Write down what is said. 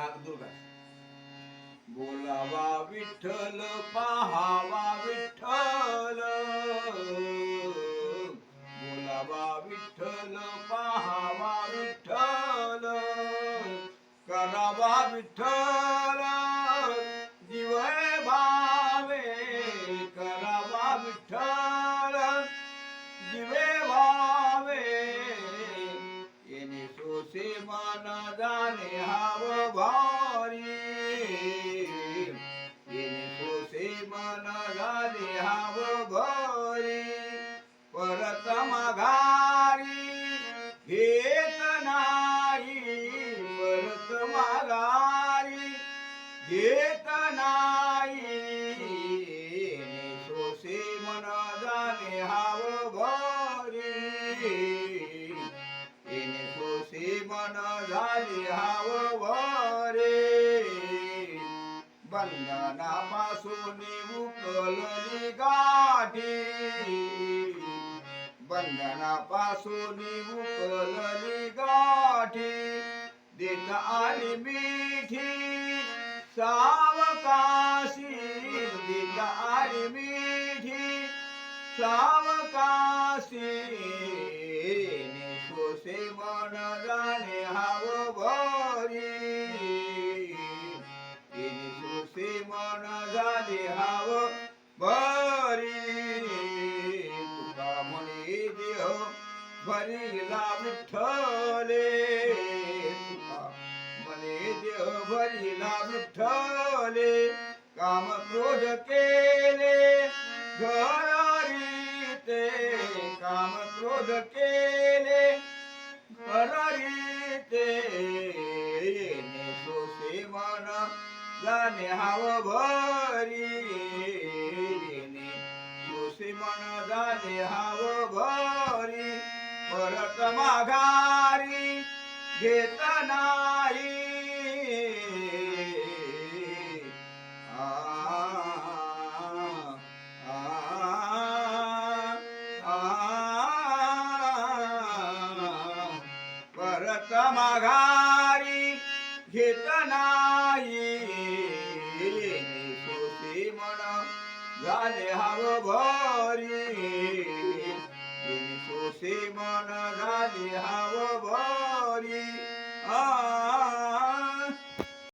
राग दुर्गा. बोलावा विठ्ठल पाहावा विठ्ठल. बोलावा विठ्ठल पाहावा विठ्ठल. करावा विठ्ठल दिवय भावे. करावा विठ्ठल दिवे येणे मन जाणे हाव भारी। येणे सोसे मन जाणे हाव भारी। परत माघारी घेत नाही परत माघारी घेत नाही. सोसे मन जाणे हा मन झाली हाव रे बंधनापासून उकलली गाठी. बंधनापासून उकलली गाठी. देत आली मिठी. सावकाशी देत आली मिठी. सावकाशी से मन जाने हाव भरी से मन जाने हाव भरी तुका मने देह भरीला विठ्ठले तुका मने देह भरीला विठ्ठले काम क्रोध केले घरारी ते काम क्रोध केले घरारी सोसे मन जाणे हाव भरी सोसे मन जाने हाव भरी परत माघारी घेताना माघारी घेत नाही. सोसे म्हण झाले हव भरी. सोसे म्हण झाले हा